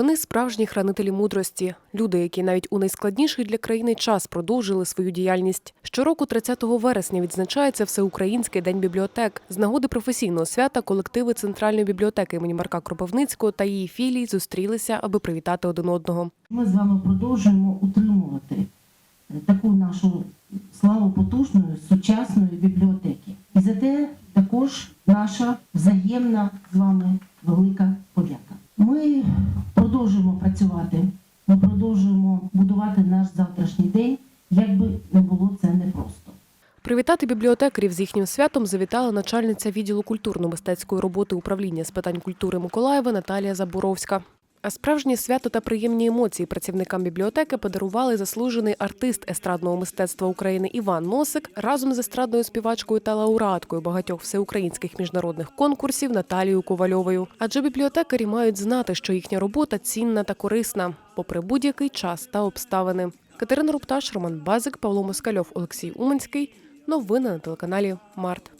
Вони справжні хранителі мудрості, люди, які навіть у найскладніший для країни час продовжили свою діяльність. Щороку, 30 вересня, відзначається Всеукраїнський день бібліотек. З нагоди професійного свята колективи Центральної бібліотеки імені Марка Кропивницького та її філій зустрілися, аби привітати один одного. Ми з вами продовжуємо утримувати е, таку нашу славу потужної сучасної бібліотеки. І за те також наша взаємна з вами велика подяка. Працювати, ми продовжуємо будувати наш завтрашній день, як би не було це непросто. Привітати бібліотекарів з їхнім святом завітала начальниця відділу культурно-мистецької роботи управління з питань культури Миколаєва Наталія Заборовська. А справжнє свято та приємні емоції працівникам бібліотеки подарували заслужений артист естрадного мистецтва України Іван Носик разом з естрадною співачкою та лауреаткою багатьох всеукраїнських міжнародних конкурсів Наталією Ковальовою. Адже бібліотекарі мають знати, що їхня робота цінна та корисна, попри будь-який час та обставини. Катерина Рупташ, Роман Базик, Павло Москальов, Олексій Уманський. Новини на телеканалі Март.